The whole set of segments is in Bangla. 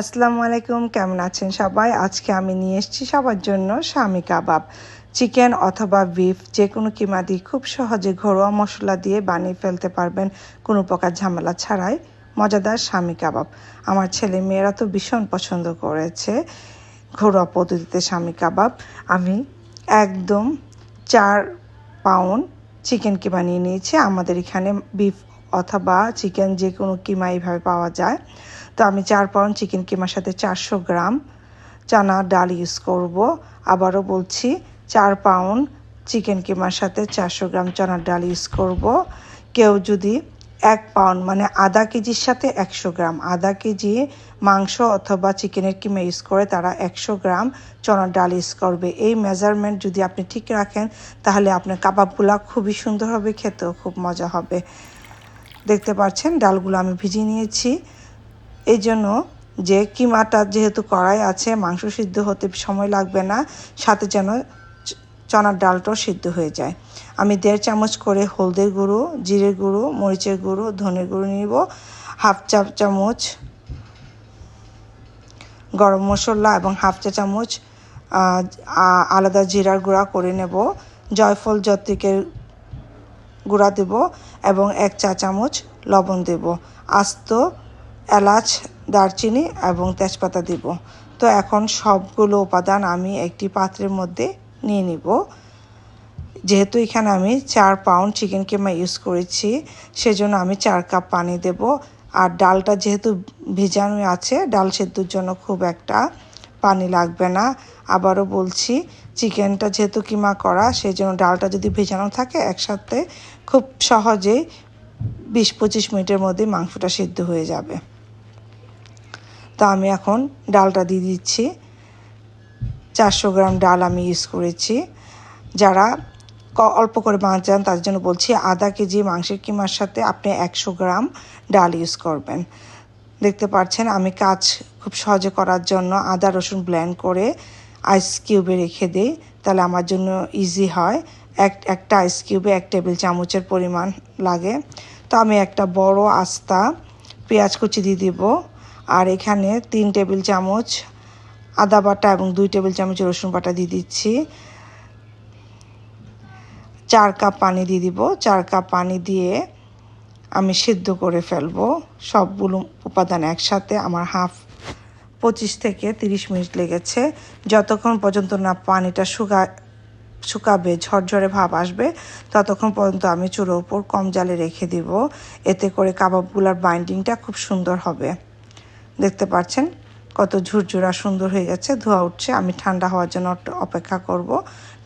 আসসালামু আলাইকুম, কেমন আছেন সবাই? আজকে আমি নিয়ে এসেছি সবার জন্য স্বামী কাবাব। চিকেন অথবা বিফ যে কোনো কিমা দিয়ে খুব সহজে ঘরোয়া মশলা দিয়ে বানিয়ে ফেলতে পারবেন, কোনো প্রকার ঝামেলা ছাড়াই। মজাদার স্বামী কাবাব। আমার ছেলে মেয়েরা তো ভীষণ পছন্দ করেছে ঘরোয়া পদ্ধতিতে স্বামী কাবাব। আমি একদম চার পাউন্ড চিকেন কিমা নিয়ে নিয়েছি। আমাদের এখানে বিফ অথবা চিকেন যে কোনো কিমা এইভাবে পাওয়া যায়। তো আমি চার পাউন্ড চিকেন কিমার সাথে চারশো গ্রাম চানা ডাল ইউজ করব। আবারও বলছি, চার পাউন্ড চিকেন কিমার সাথে চারশো গ্রাম চানার ডাল ইউজ করব। কেউ যদি এক পাউন্ড মানে আধা কেজির সাথে একশো গ্রাম, আধা কেজি মাংস অথবা চিকেনের কিমা ইউজ করে তারা একশো গ্রাম চনার ডাল ইউজ করবে। এই মেজারমেন্ট যদি আপনি ঠিক রাখেন, তাহলে আপনার কাবাবগুলা খুবই সুন্দর হবে, খেতেও খুব মজা হবে। দেখতে পাচ্ছেন, ডালগুলো আমি ভিজিয়ে নিয়েছি। এই জন্য যে কিমাটা যেহেতু কড়াই আছে, মাংস সিদ্ধ হতে সময় লাগবে না, সাথে যেন চনার ডালটাও সিদ্ধ হয়ে যায়। আমি দেড় চামচ করে হলদের গুঁড়ো, জিরের গুঁড়ো, মরিচের গুঁড়ো, ধনের গুঁড়ো নিব, হাফ চা, চামচ গরম মশলা এবং হাফ চা চামচ আলাদা জিরার গুঁড়া করে নেব। জয়ফল জত্রিকের গুঁড়া দেব এবং এক চা চামচ লবণ দেব। আস্ত এলাচ, দারচিনি এবং তেজপাতা দিব। তো এখন সবগুলো উপাদান আমি একটি পাত্রের মধ্যে নিয়ে নিব। যেহেতু এখানে আমি চার পাউন্ড চিকেন কেমা ইউজ করেছি, সেজন্য আমি চার কাপ পানি দেব। আর ডালটা যেহেতু ভেজানো আছে, ডাল সেদ্ধর জন্য খুব একটা পানি লাগবে না। আবারও বলছি, চিকেনটা যেহেতু কিমা করা সেই জন্য ডালটা যদি ভেজানো থাকে একসাথে, খুব সহজেই বিশ পঁচিশ মিনিটের মধ্যে মাংসটা সিদ্ধ হয়ে যাবে। তা আমি এখন ডালটা দিয়ে দিচ্ছি। চারশো গ্রাম ডাল আমি ইউজ করেছি। যারা অল্প করে মাছ যান তাদের জন্য বলছি আধা কেজি মাংসের কিমার সাথে আপনি একশো গ্রাম ডাল ইউজ করবেন। দেখতে পাচ্ছেন আমি কাজ খুব সহজে করার জন্য আদা রসুন ব্ল্যান্ড করে আইস কিউবে রেখে দিই, তাহলে আমার জন্য ইজি হয়। এক, একটা আইস কিউবে এক টেবিল চামচের পরিমাণ লাগে। তো আমি একটা বড় আস্তা পেঁয়াজ কুচি দিয়ে দিব। আর এখানে তিন টেবিল চামচ আদা বাটা এবং দুই টেবিল চামচ রসুন বাটা দিয়ে দিচ্ছি। চার কাপ পানি দিয়ে দিব। চার কাপ পানি দিয়ে আমি সিদ্ধ করে ফেলব। সবগুলো উপাদান একসাথে, আমার হাফ পঁচিশ থেকে তিরিশ মিনিট লেগেছে। যতক্ষণ পর্যন্ত না পানিটা শুকা শুকাবে, ঝরঝরে ভাব আসবে, ততক্ষণ পর্যন্ত আমি চুলোর ওপর কম জালে রেখে দিব। এতে করে কাবাবগুলার বাইন্ডিংটা খুব সুন্দর হবে। দেখতে পাচ্ছেন? কত ঝুরঝুরা সুন্দর হয়ে গেছে, ধোয়া উঠছে। আমি ঠান্ডা হওয়ার জন্য অপেক্ষা করব।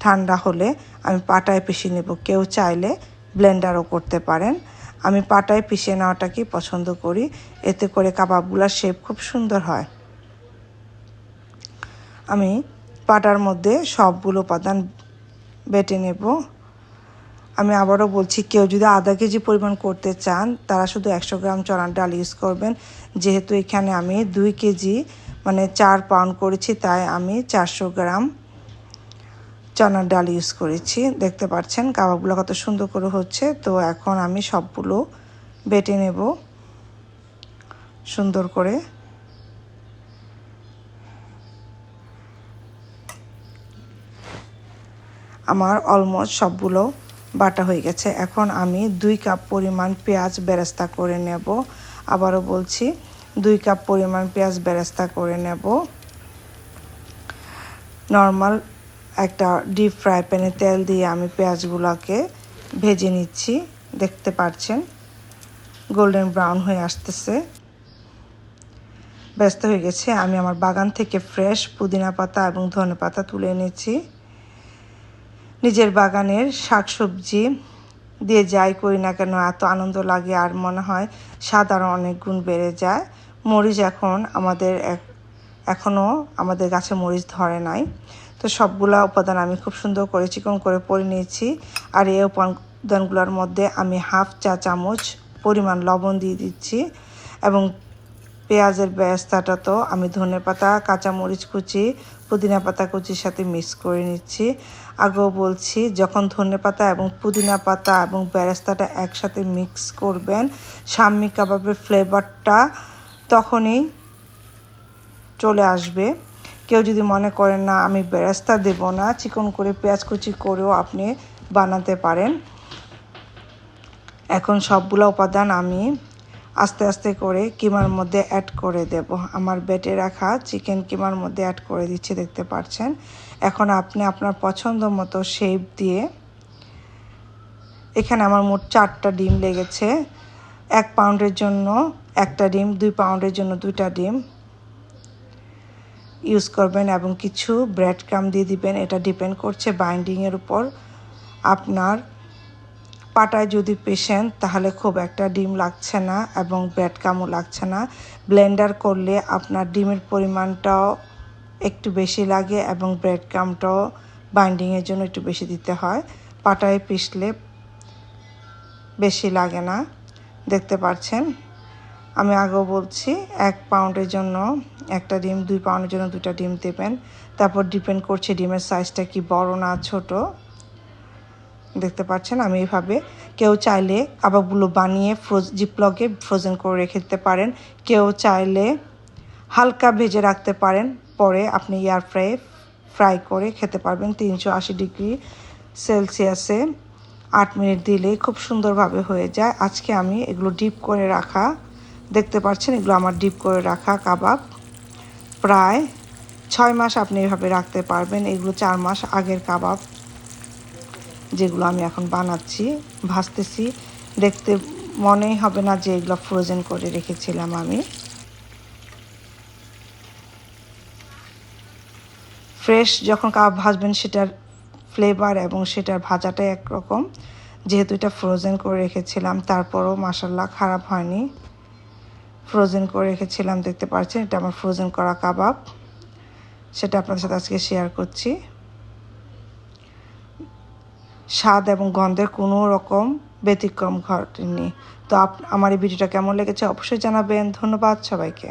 ঠান্ডা হলে আমি পাটায় পিষিয়ে নেব। কেউ চাইলে ব্লেন্ডারও করতে পারেন। আমি পাটায় পিষিয়ে নেওয়াটাকেই পছন্দ করি। এতে করে কাবাবগুলার শেপ খুব সুন্দর হয়। আমি পাটার মধ্যে সবগুলো উপাদান বেটে নেব। আমি আবারও বলছি, কেউ যদি আধা কেজি পরিমাণ করতে চান, তারা শুধু একশো গ্রাম চনার ডাল ইউজ করবেন। যেহেতু এখানে আমি দুই কেজি মানে চার পাউন্ড করেছি, তাই আমি চারশো গ্রাম চনার ডাল ইউজ করেছি। দেখতে পাচ্ছেন, কাবাবগুলো কত সুন্দর করে হচ্ছে। তো এখন আমি সবগুলো বেটে নেব। সুন্দর করে আমার অলমোস্ট সবগুলো বাটা হয়ে গেছে। এখন আমি দুই কাপ পরিমাণ পেঁয়াজ বেরেস্তা করে নেব। আবারও বলছি, দুই কাপ পরিমাণ পেঁয়াজ বেরেস্তা করে নেব। নর্মাল একটা ডিপ ফ্রাই প্যানে তেল দিয়ে আমি পেঁয়াজগুলোকে ভেজে নিচ্ছি। দেখতে পাচ্ছেন গোল্ডেন ব্রাউন হয়ে আসতেছে। ব্যস্ত হয়ে গেছে, আমি আমার বাগান থেকে ফ্রেশ পুদিনা পাতা এবং ধনে পাতা তুলে এনেছি। নিজের বাগানের শাকসবজি দিয়ে যাই করি না কেন, এত আনন্দ লাগে আর মনে হয় সাধারণ অনেক গুণ বেড়ে যায়। মরিচ এখন আমাদের এখনও আমাদের গাছে মরিচ ধরে নাই। তো সবগুলা উপাদান আমি খুব সুন্দর করে চিকন করে পরে নিয়েছি। আর এই উপাদানগুলোর মধ্যে আমি হাফ চা চামচ পরিমাণ লবণ দিয়ে দিচ্ছি এবং পেঁয়াজের ব্যস্তাটা তো আমি ধনে পাতা, কাঁচামরিচ কুচি, পুদিনা পাতা কুচির সাথে মিক্স করে নিচ্ছি। আগেও বলছি, যখন ধনে পাতা এবং পুদিনা পাতা এবং বেরেস্তাটা একসাথে মিক্স করবেন সাম্মি কাবাবের ফ্লেভারটা তখনই চলে আসবে। কেউ যদি মনে করেন, না, আমি বেরেস্তা দেব না, চিকন করে পেঁয়াজ কুচি করেও আপনি বানাতে পারেন। এখন সবগুলো উপাদান আমি আস্তে আস্তে করে কিমার মধ্যে অ্যাড করে দেব। আমার বেটে রাখা চিকেন কিমার মধ্যে অ্যাড করে দিচ্ছি, দেখতে পাচ্ছেন। এখন আপনি আপনার পছন্দ মতো শেপ দিয়ে এখানে আমার মোট চারটা ডিম লেগেছে। এক পাউন্ডের জন্য একটা ডিম, দুই পাউন্ডের জন্য দুইটা ডিম ইউজ করবেন এবং কিছু ব্রেড ক্রাম দিয়ে দিবেন। এটা ডিপেন্ড করছে বাইন্ডিংয়ের উপর। আপনার পাটায় যদি পেশেন্ট, তাহলে খুব একটা ডিম লাগছে না এবং ব্রেড কামও লাগছে না। ব্লেন্ডার করলে আপনার ডিমের পরিমাণটাও একটু বেশি লাগে এবং ব্রেড কামটাও বাইন্ডিংয়ের জন্য একটু বেশি দিতে হয়। পাটায় পিষলে বেশি লাগে না। দেখতে পাচ্ছেন আমি আগেও বলছি, এক পাউন্ডের জন্য একটা ডিম, দুই পাউন্ডের জন্য দুটা ডিম দেবেন। তারপর ডিপেন্ড করছে ডিমের সাইজটা কি বড় না ছোট। দেখতে পাচ্ছেন, আমি এইভাবে কেউ চাইলে কাবাবগুলো বানিয়ে ফ্রোজ জিপলকে ফ্রোজেন করে রেখে দিতে পারেন। কেউ চাইলে হালকা ভেজে রাখতে পারেন, পরে আপনি এয়ার ফ্রাই ফ্রাই করে খেতে পারবেন। তিনশো আশি ডিগ্রি সেলসিয়াসে আট মিনিট দিলেই খুব সুন্দরভাবে হয়ে যায়। আজকে আমি এগুলো ডিপ করে রাখা, দেখতে পাচ্ছেন, এগুলো আমার ডিপ করে রাখা কাবাব। প্রায় ছয় মাস আপনি এভাবে রাখতে পারবেন। এগুলো চার মাস আগের কাবাব। যেগুলো আমি এখন বানাচ্ছি, ভাজতেছি। দেখতে মনেই হবে না যে এগুলো ফ্রোজেন করে রেখেছিলাম আমি। ফ্রেশ যখন কাবাব ভাজবেন সেটার ফ্লেভার এবং সেটার ভাজাটাই একরকম। যেহেতু এটা ফ্রোজেন করে রেখেছিলাম, তারপরও মাসাল্লাহ খারাপ হয়নি। ফ্রোজেন করে রেখেছিলাম, দেখতে পাচ্ছেন, এটা আমার ফ্রোজেন করা কাবাব। সেটা আপনাদের সাথে আজকে শেয়ার করছি। স্বাদ এবং গন্ধের কোনো রকম ব্যতিক্রম ঘটেনি। তো আপ, আমার এই ভিডিওটা কেমন লেগেছে অবশ্যই জানাবেন। ধন্যবাদ সবাইকে।